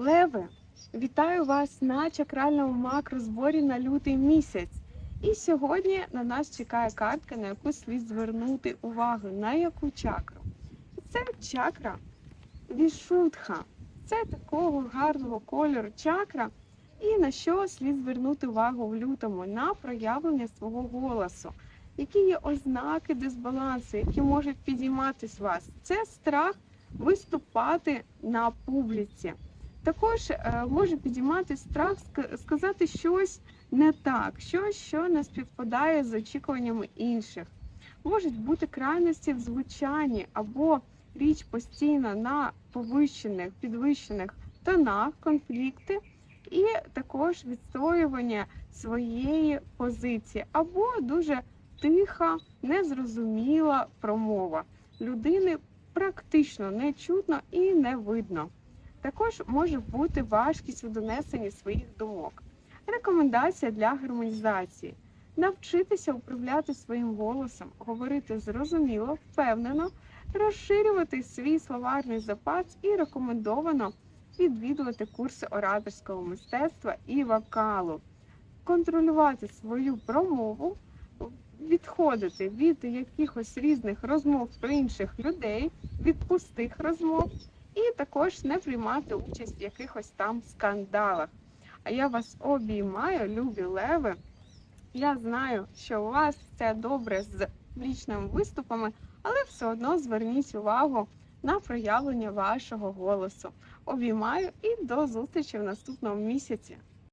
Леви, вітаю вас на чакральному макрозборі на лютий місяць. І сьогодні на нас чекає картка, на яку слід звернути увагу, на яку чакру. Це чакра Вішудха. Це такого гарного кольору чакра. І на що слід звернути увагу в лютому? На проявлення свого голосу. Які є ознаки дисбалансу, які можуть підійматись вас? Це страх виступати на публіці. Також е, може підіймати страх сказати щось не так, щось, що не співпадає з очікуваннями інших. Можуть бути крайності в звучанні або річ постійно на повищених, підвищених тонах, конфлікти, і також відстоювання своєї позиції, або дуже тиха, незрозуміла промова. Людини практично не чутно і не видно. Також може бути важкість у донесенні своїх думок. Рекомендація для гармонізації: навчитися управляти своїм голосом, говорити зрозуміло, впевнено, розширювати свій словарний запас і рекомендовано відвідувати курси ораторського мистецтва і вокалу, контролювати свою промову, відходити від якихось різних розмов про інших людей, від пустих розмов, і також не приймати участь в якихось там скандалах. А я вас обіймаю, любі леви. Я знаю, що у вас все добре з річними виступами, але все одно зверніть увагу на проявлення вашого голосу. Обіймаю і до зустрічі в наступному місяці.